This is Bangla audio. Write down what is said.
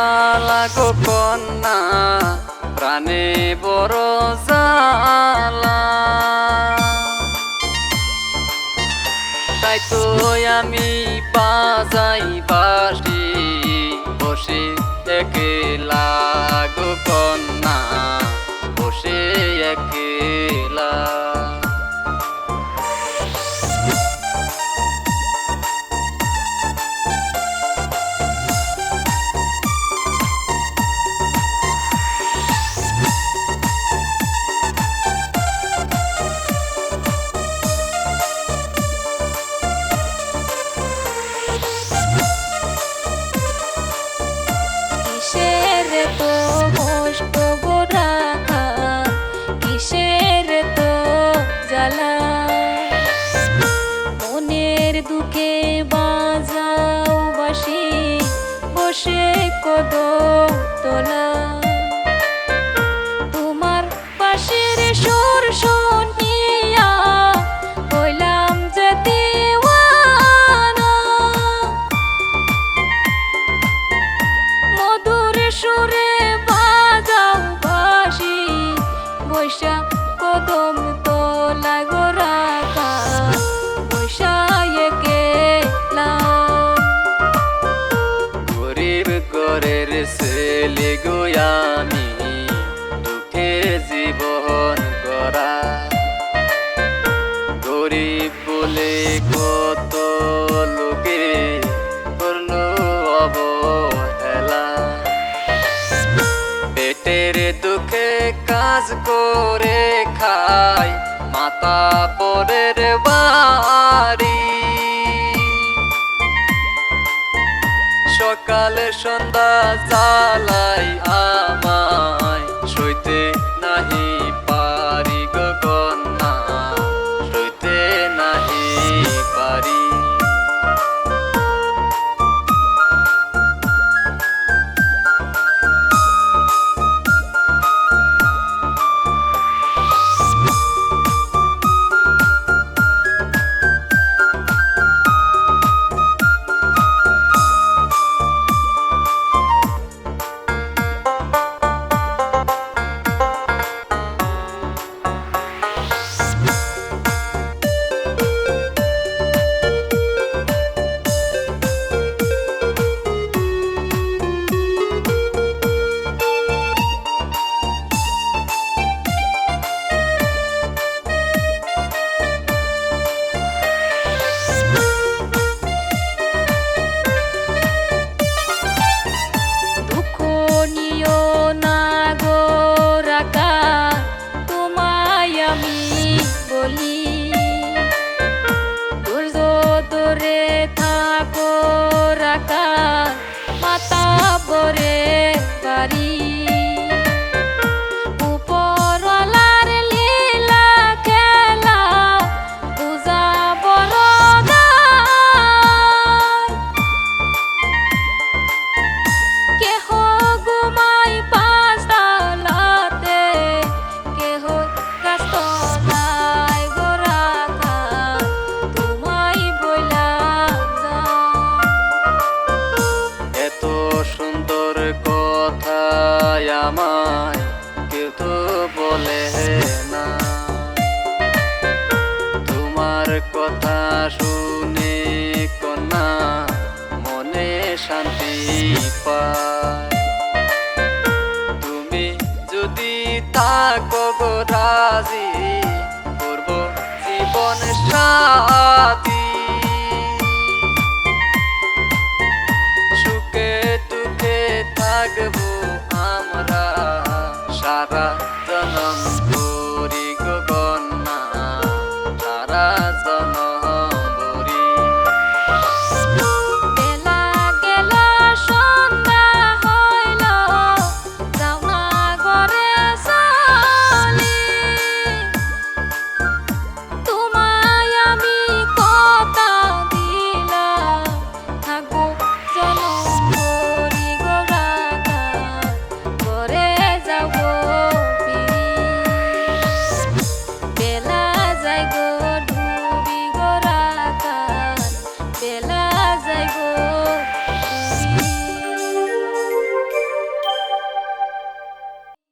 জ্বালা গো কন্যা প্রাণে বড় জালা। তাই তো আমি বাজাই বাসি কদম তোলা তোমার পাশের সুর শুনিয়া হইলাম যে দিওয়ানা। মধুর সুরে বাজাও বাসি বৈশা ছেলে আমি দুঃখে জীবন করা। গরিব বলে কত লোকে করল অবহেলা। পেটের দুঃখে কাজ করে খাই মাতা পরের বাড়ি। সকাল সন্ধ্যা জালাই আমায় সইতে নাহি থাকো কথা আমায়, কেউ বলে না। তোমার কথা শুনে কন্যা মনে শান্তি পায়। তুমি যদি থাকো রাজি করব জীবন সাথী the number.